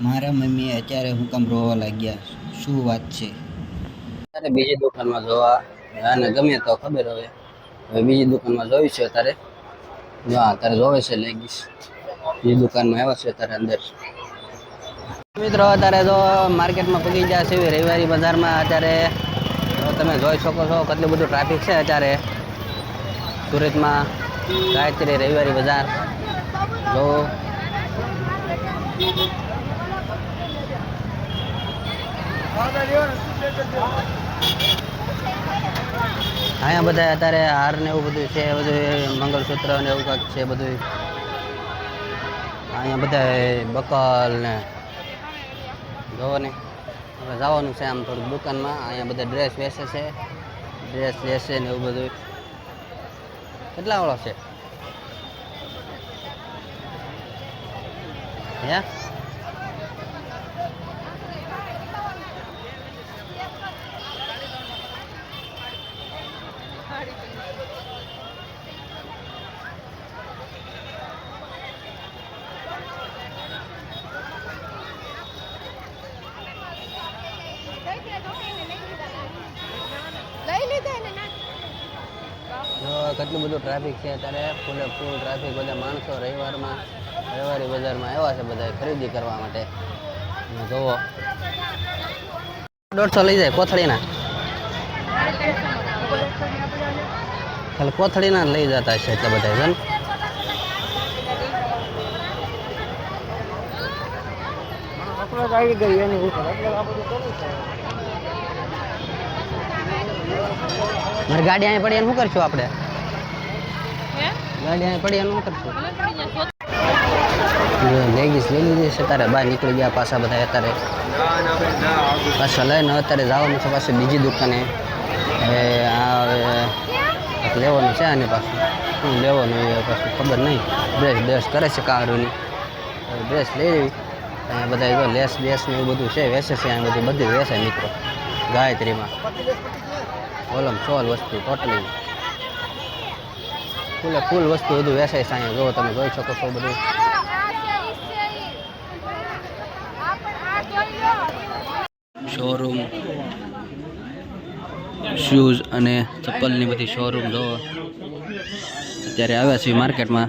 મારા મમ્મી અત્યારે હું કામ રોવા લાગ્યા. શું વાત છે? અત્યારે બીજી દુકાનમાં જોવા આને ગમે તો ખબર હવે. હવે બીજી દુકાનમાં જોઈ છે અત્યારે. જો અત્યારે જોવે છે લેગીસ બીજી દુકાનમાં આવ્યા છે અત્યારે અંદર. મિત્રો, અત્યારે જો માર્કેટમાં પગી ગયા છે. રવિવારી બજારમાં અત્યારે તમે જોઈ શકો છો કેટલું બધું ટ્રાફિક છે અત્યારે. સુરતમાં ગાયત્રી રવિવારી બજાર. જો અહીંયા બધા અત્યારે હાર ને એવું બધું છે બધું મંગળસૂત્ર ને એવું કાંઈક છે બધું અહીંયા બધા બકલ ને જોવો ને. હવે જવાનું છે આમ થોડુંક દુકાનમાં. અહીંયા બધા ડ્રેસ વેસે છે. ડ્રેસ લેશે ને એવું બધું કેટલા વાળો છે? હે લઈ લીધા ને ના જો કેટલું બધું ટ્રાફિક છે અત્યારે? ફૂલે ફૂલ ટ્રાફિક બધા માણસો રવિવારમાં, રવિવારી બજારમાં આવ્યા છે બધા ખરીદી કરવા માટે. જુઓ. દોઢસો લઈ જાય, કોથળીના? ખાલી કોથળીના લઈ જતા છે એટલે બધા છે ને મારી ગાડી અહીં પડી, એનું શું કરશું આપણે? ગાડી આ પડ્યા ન કરશું લેગીસ લઈ લીધી છે તારે બહાર નીકળી ગયા પાછા બધા અત્યારે. પાછા લઈને અત્યારે જવાનું છે પાછું બીજી દુકાને. હવે આ લેવાનું છે આને પાછું. શું લેવાનું એ પાછું ખબર નહીં. ડ્રેસ ડ્રેસ કરે છે કારુની. ડ્રેસ લઈ લેવી. અહીંયા બધા જો લેસ બેસ ને એવું બધું છે વેસે છે અહીંયા બધું બધું વેસે મિત્રો. ગાયત્રીમાં. ઓલમ સોલ વસ્તુ ટોટલી. ફૂલે ફૂલ વસ્તુ બધું વેચાય છે જો તમે જોઈ શકો છો બધું. શોરૂમ શૂઝ અને ચપ્પલની બધી શોરૂમ જો. અત્યારે આવ્યા છે માર્કેટમાં